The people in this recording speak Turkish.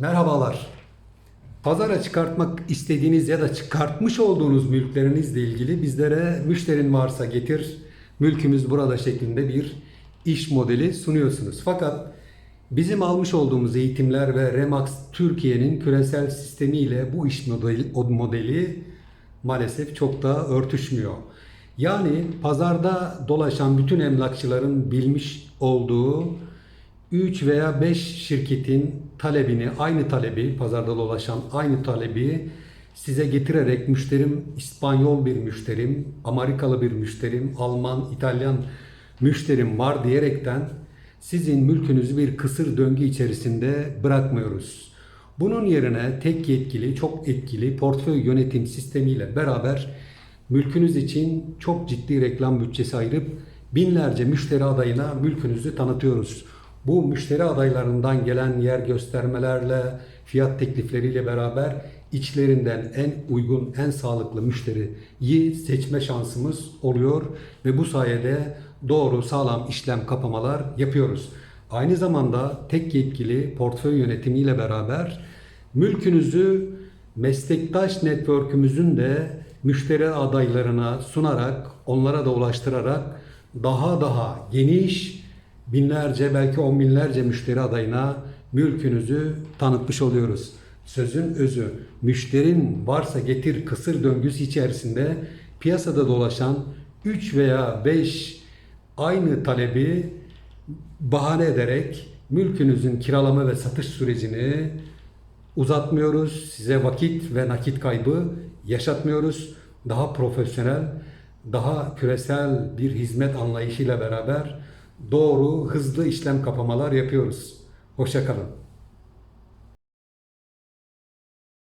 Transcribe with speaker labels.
Speaker 1: Merhabalar. Pazara çıkartmak istediğiniz ya da çıkartmış olduğunuz mülklerinizle ilgili bizlere müşterin varsa getir, mülkümüz burada şeklinde bir iş modeli sunuyorsunuz. Fakat bizim almış olduğumuz eğitimler ve Remax Türkiye'nin küresel sistemiyle bu iş modeli, modeli maalesef çok da örtüşmüyor. Yani pazarda dolaşan bütün emlakçıların bilmiş olduğu 3 veya 5 şirketin talebini, aynı talebi, pazarda dolaşan aynı talebi size getirerek müşterim İspanyol bir müşterim, Amerikalı bir müşterim, Alman, İtalyan müşterim var diyerekten sizin mülkünüzü bir kısır döngü içerisinde bırakmıyoruz. Bunun yerine tek yetkili, çok etkili portföy yönetim sistemiyle beraber mülkünüz için çok ciddi reklam bütçesi ayırıp binlerce müşteri adayına mülkünüzü tanıtıyoruz. Bu müşteri adaylarından gelen yer göstermelerle, fiyat teklifleriyle beraber içlerinden en uygun, en sağlıklı müşteriyi seçme şansımız oluyor ve bu sayede doğru, sağlam işlem kapamalar yapıyoruz. Aynı zamanda tek yetkili portföy yönetimiyle beraber mülkünüzü meslektaş network'ümüzün de müşteri adaylarına sunarak, onlara da ulaştırarak daha daha geniş binlerce belki on binlerce müşteri adayına mülkünüzü tanıtmış oluyoruz. Sözün özü, müşterin varsa getir kısır döngüsü içerisinde piyasada dolaşan 3 veya 5 aynı talebi bahane ederek mülkünüzün kiralama ve satış sürecini uzatmıyoruz. Size vakit ve nakit kaybı yaşatmıyoruz. Daha profesyonel, daha küresel bir hizmet anlayışıyla beraber doğru, hızlı işlem kapamalar yapıyoruz. Hoşçakalın.